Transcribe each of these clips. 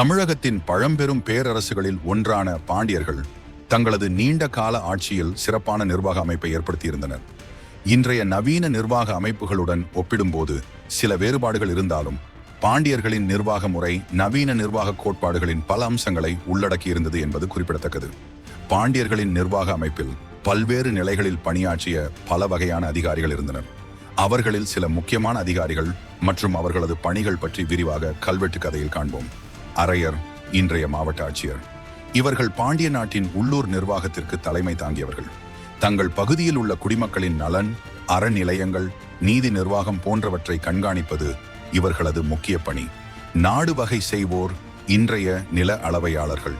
தமிழகத்தின் பழம்பெரும் பேரரசுகளில் ஒன்றான பாண்டியர்கள் தங்களது நீண்ட கால ஆட்சியில் சிறப்பான நிர்வாக அமைப்பை ஏற்படுத்தியிருந்தனர். இன்றைய நவீன நிர்வாக அமைப்புகளுடன் ஒப்பிடும்போது சில வேறுபாடுகள் இருந்தாலும் பாண்டியர்களின் நிர்வாக முறை நவீன நிர்வாக கோட்பாடுகளின் பல அம்சங்களை உள்ளடக்கியிருந்தது என்பது குறிப்பிடத்தக்கது. பாண்டியர்களின் நிர்வாக அமைப்பில் பல்வேறு நிலைகளில் பணியாற்றிய பல வகையான அதிகாரிகள் இருந்தனர். அவர்களில் சில முக்கியமான அதிகாரிகள் மற்றும் அவர்களது பணிகள் பற்றி விரிவாக கல்வெட்டு கதையில் காண்போம். அரையர் இன்றைய மாவட்ட ஆட்சியர். இவர்கள் பாண்டிய நாட்டின் உள்ளூர் நிர்வாகத்திற்கு தலைமை தாங்கியவர்கள். தங்கள் பகுதியில் உள்ள குடிமக்களின் நலன் அறநிலையங்கள் நீதி நிர்வாகம் போன்றவற்றை கண்காணிப்பது இவர்களது முக்கிய பணி. நாடு வகை செய்வோர் இன்றைய நில அளவையாளர்கள்.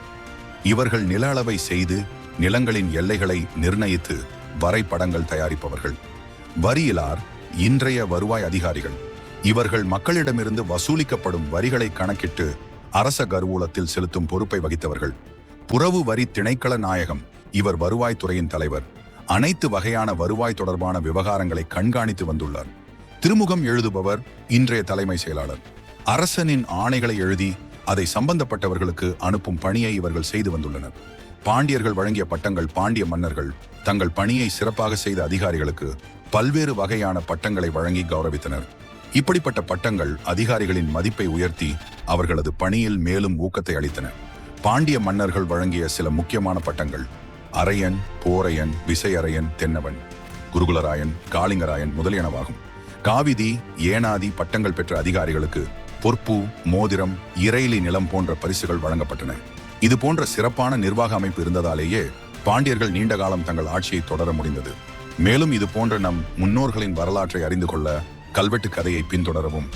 இவர்கள் நில அளவை செய்து நிலங்களின் எல்லைகளை நிர்ணயித்து வரைபடங்கள் தயாரிப்பவர்கள். வரியிலார் இன்றைய வருவாய் அதிகாரிகள். இவர்கள் மக்களிடமிருந்து வசூலிக்கப்படும் வரிகளை கணக்கிட்டு அரச கருவூலத்தில் செலுத்தும் பொறுப்பை வகித்தவர்கள். புறவு வரி திணைக்கள நாயகம் இவர் வருவாய்த்துறையின் தலைவர். அனைத்து வகையான வருவாய் தொடர்பான விவகாரங்களை கண்காணித்து வந்துள்ளார். திருமுகம் எழுதுபவர் இன்றைய தலைமை செயலாளர். அரசனின் ஆணைகளை எழுதி அதை சம்பந்தப்பட்டவர்களுக்கு அனுப்பும் பணியை இவர்கள் செய்து வந்துள்ளனர். பாண்டியர்கள் வழங்கிய பட்டங்கள் பாண்டிய மன்னர்கள் தங்கள் பணியை சிறப்பாக செய்த அதிகாரிகளுக்கு பல்வேறு வகையான பட்டங்களை வழங்கி கௌரவித்தனர். இப்படிப்பட்ட பட்டங்கள் அதிகாரிகளின் மதிப்பை உயர்த்தி அவர்களது பணியில் மேலும் ஊக்கத்தை அளித்தன. பாண்டிய மன்னர்கள் வழங்கிய சில முக்கியமான பட்டங்கள். அரையன் போரையன் விசையரையன் தென்னவன் குருகுலராயன் காளிங்கராயன் முதலியனவாகும். காவிதி ஏனாதி பட்டங்கள் பெற்ற அதிகாரிகளுக்கு பொற்பு மோதிரம் இறைலி நிலம் போன்ற பரிசுகள் வழங்கப்பட்டன. இது போன்ற சிறப்பான நிர்வாக அமைப்பு இருந்ததாலேயே பாண்டியர்கள் நீண்ட காலம் தங்கள் ஆட்சியை தொடர முடிந்தது. மேலும் இது போன்ற நம் முன்னோர்களின் வரலாற்றை அறிந்து கொள்ள கல்வெட்டு கதையை பின்தொடரவும்.